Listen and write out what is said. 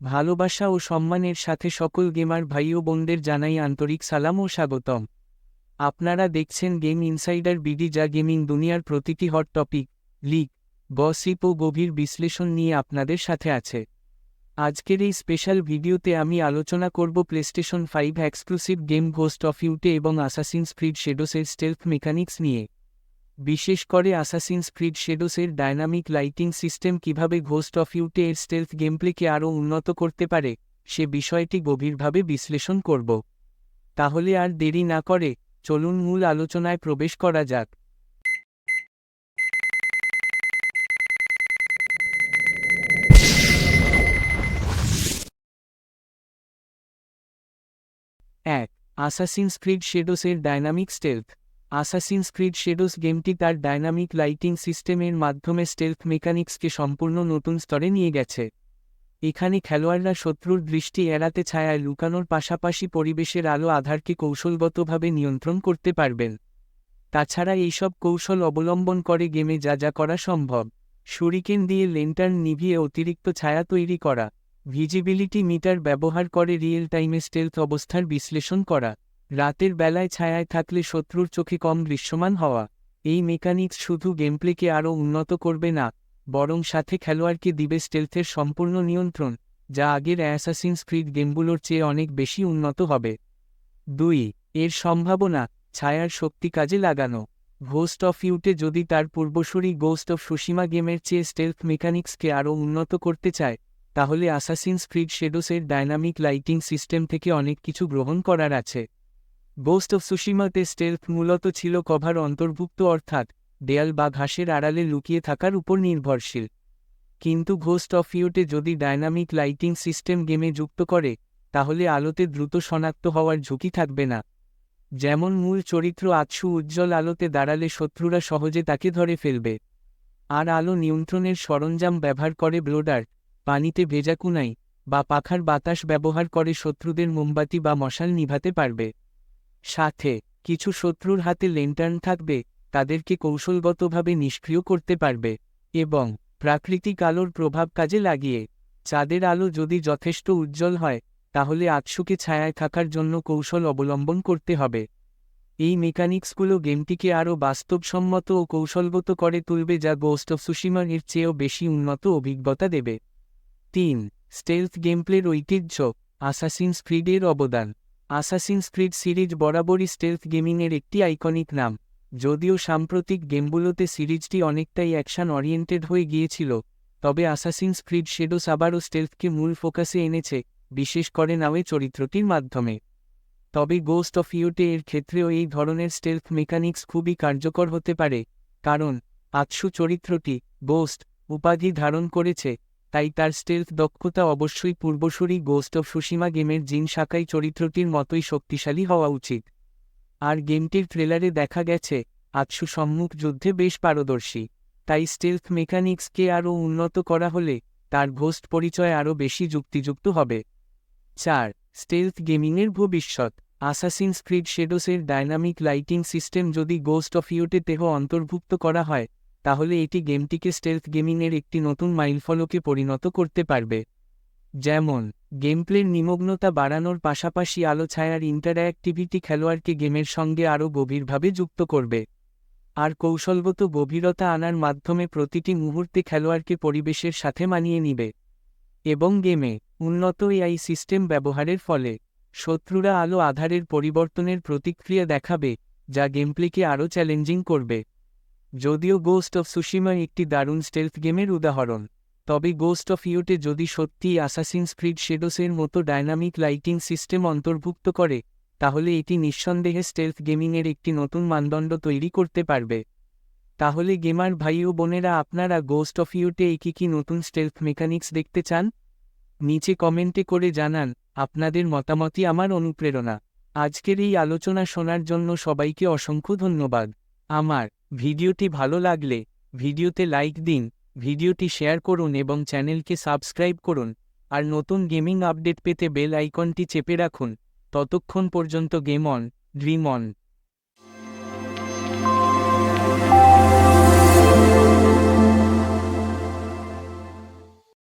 ভালোবাসা ও সম্মানের সাথে সকল গেমার ভাই ও বোনদের জানাই আন্তরিক সালাম ও স্বাগতম। আপনারা দেখছেন গেম ইনসাইডার বিডি, যা গেমিং দুনিয়ার প্রতিটি হট টপিক, লিগ, গসিপ ও গভীর বিশ্লেষণ নিয়ে আপনাদের সাথে আছে। আজকের এই স্পেশাল ভিডিওতে আমি আলোচনা করব PlayStation five exclusive game Ghost of Yotei এবং আসাসিনস ফ্রিড শেডোসের স্টেলফ মেকানিক্স নিয়ে। বিশেষ করে আসাসিনস ফ্রিড শেডোসের ডায়নামিক লাইটিং সিস্টেম কীভাবে ঘোস্ট অফ ইউটে এর স্টেলথ গেমপ্লেকে আরও উন্নত করতে পারে, সে বিষয়টি গভীরভাবে বিশ্লেষণ করব। তাহলে আর দেরি না করে, চলুন মূল আলোচনায় প্রবেশ করা যাক। এক Assassin's Creed শেডোসের dynamic stealth Assassin's Creed Shadows গেমটি তার ডায়নামিক লাইটিং সিস্টেমের মাধ্যমে স্টেলথ মেকানিক্সকে সম্পূর্ণ নতুন স্তরে নিয়ে গেছে। এখানে খেলোয়াড়রা শত্রুর দৃষ্টি এড়াতে ছায়ায় লুকানোর পাশাপাশি পরিবেশের আলো আধারকে কৌশলগতভাবে নিয়ন্ত্রণ করতে পারবেন। তাছাড়া এইসব কৌশল অবলম্বন করে গেমে যা যা করা সম্ভব। শুরিকেন দিয়ে লেন্টার্ন নিভিয়ে অতিরিক্ত ছায়া তৈরি করা। ভিজিবিলিটি মিটার ব্যবহার করে রিয়েল টাইমে স্টেলথ অবস্থার বিশ্লেষণ করা। রাতের বেলায় ছায়ায় থাকলে শত্রুর চোখে কম দৃশ্যমান হওয়া। এই মেকানিক্স শুধু গেমপ্লেকে আরও উন্নত করবে না, বরং সাথে খেলোয়াড়কে দিবে স্টেলথের সম্পূর্ণ নিয়ন্ত্রণ, যা আগের অ্যাসাসিনস ক্রিড গেমগুলোর চেয়ে অনেক বেশি উন্নত হবে। দুই, এর সম্ভাবনা, ছায়ার শক্তি কাজে লাগানো। ঘোস্ট অফ ইউটে যদি তার পূর্বসূরি গোস্ট অফ সুশিমা গেমের চেয়ে স্টেলথ মেকানিক্সকে আরও উন্নত করতে চায়, তাহলে আসাসিনস ক্রিড শেডোসের ডায়নামিক লাইটিং সিস্টেম থেকে অনেক কিছু গ্রহণ করার আছে। গোস্ট অফ সুশিমাতে স্টেলথ মূলত ছিল কভার অন্তর্ভুক্ত অর্থাৎ দেয়াল বা ঘাসের আড়ালে লুকিয়ে থাকার উপর নির্ভরশীল। কিন্তু ঘোস্ট অফ ইউটে যদি ডায়নামিক লাইটিং সিস্টেম গেমে যুক্ত করে, তাহলে আলোতে দ্রুত শনাক্ত হওয়ার ঝুঁকি থাকবে না। যেমন মূল চরিত্র আচ্ছু উজ্জ্বল আলোতে দাঁড়ালে শত্রুরা সহজে তাকে ধরে ফেলবে। আর আলো নিয়ন্ত্রণের সরঞ্জাম ব্যবহার করে ব্লোডার, পানিতে ভেজা কুনাই, বা পাখার বাতাস ব্যবহার করে শত্রুদের মোমবাতি বা মশাল নিভাতে পারবে। সাথে, কিছু শত্রুর হাতে লেন্টার্ন থাকবে, তাদেরকে কৌশলগতভাবে নিষ্ক্রিয় করতে পারবে, এবং প্রাকৃতিক আলোর প্রভাব কাজে লাগিয়ে, চাঁদের আলো যদি যথেষ্ট উজ্জ্বল হয়, তাহলে আতসুকে ছায়ায় থাকার জন্য কৌশল অবলম্বন করতে হবে। এই মেকানিক্সগুলো গেমটিকে আরও বাস্তবসম্মত ও কৌশলগত করে তুলবে যা গোস্ট অফ সুশিমার এর চেয়েও বেশি উন্নত অভিজ্ঞতা দেবে। তিন, স্টেলথ গেমপ্লের ঐতিহ্য আসাসিনস ক্রিডের অবদান। আসাসিনস ক্রিড সিরিজ বরাবরই স্টেলথ গেমিংয়ের একটি আইকনিক নাম, যদিও সাম্প্রতিক গেমগুলোতে সিরিজটি অনেকটাই অ্যাকশন ওরিয়েন্টেড হয়ে গিয়েছিল, তবে আসাসিনস ক্রিড শেডোস আবারও স্টেলথকে মূল ফোকাসে এনেছে, বিশেষ করে নামে চরিত্রটির মাধ্যমে। তবে গোস্ট অফ ইউটে এর ক্ষেত্রেও এই ধরনের স্টেলথ মেকানিক্স খুবই কার্যকর হতে পারে, কারণ আৎসু চরিত্রটি গোস্ট উপাধি ধারণ করেছে তাই তার স্টেলথ দক্ষতা অবশ্যই পূর্বসূরি গোস্ট অফ সুশিমা গেমের জিন শাখাই চরিত্রটির মতোই শক্তিশালী হওয়া উচিত। আর গেমটির ট্রেলারে দেখা গেছে আৎসু সম্মুখ যুদ্ধে বেশ পারদর্শী। তাই স্টেলথ মেকানিক্সকে আরও উন্নত করা হলে তার ঘোস্ট পরিচয় আরও বেশি যুক্তিযুক্ত হবে। চার স্টেলথ গেমিংয়ের ভবিষ্যৎ। আসাসিন ক্রিড শেডোসের ডায়নামিক লাইটিং সিস্টেম যদি গোস্ট অফ ইউটে তেহ অন্তর্ভুক্ত করা হয় তাহলে এটি গেমটিকে স্টেলথ গেমিংয়ের একটি নতুন মাইলফলকে পরিণত করতে পারবে। যেমন, গেমপ্লের নিমগ্নতা বাড়ানোর পাশাপাশি আলো ছায়ার ইন্টারঅ্যাক্টিভিটি খেলোয়াড়কে গেমের সঙ্গে আরও গভীরভাবে যুক্ত করবে। আর কৌশলগত গভীরতা আনার মাধ্যমে প্রতিটি মুহূর্তে খেলোয়াড়কে পরিবেশের সাথে মানিয়ে নিবে। এবং গেমে উন্নত এআই সিস্টেম ব্যবহারের ফলে শত্রুরা আলো আধারের পরিবর্তনের প্রতিক্রিয়া দেখাবে, যা গেমপ্লেকে আরও চ্যালেঞ্জিং করবে। যদিও গোস্ট অফ সুশিমা একটি দারুণ স্টেলথ গেমের উদাহরণ, তবে গোস্ট অফ ইউটে যদি সত্যিই আসাসিনস ক্রিড শেডোসের মতো ডায়নামিক লাইটিং সিস্টেম অন্তর্ভুক্ত করে, তাহলে এটি নিঃসন্দেহে স্টেলথ গেমিংয়ের একটি নতুন মানদণ্ড তৈরি করতে পারবে। তাহলে গেমার ভাই ও বোনেরা আপনারা গোস্ট অফ ইউটে একই কি নতুন স্টেলথ মেকানিক্স দেখতে চান? নিচে কমেন্টে করে জানান, আপনাদের মতামতই আমার অনুপ্রেরণা। আজকের এই আলোচনা শোনার জন্য সবাইকে অসংখ্য ধন্যবাদ। আমার ভিডিওটি ভালো লাগলে ভিডিওতে লাইক দিন, ভিডিওটি শেয়ার করুন এবং চ্যানেলকে সাবস্ক্রাইব করুন। আর নতুন গেমিং আপডেট পেতে বেল আইকনটি চেপে রাখুন। ততক্ষণ পর্যন্ত গেম অন, ড্রিম অন।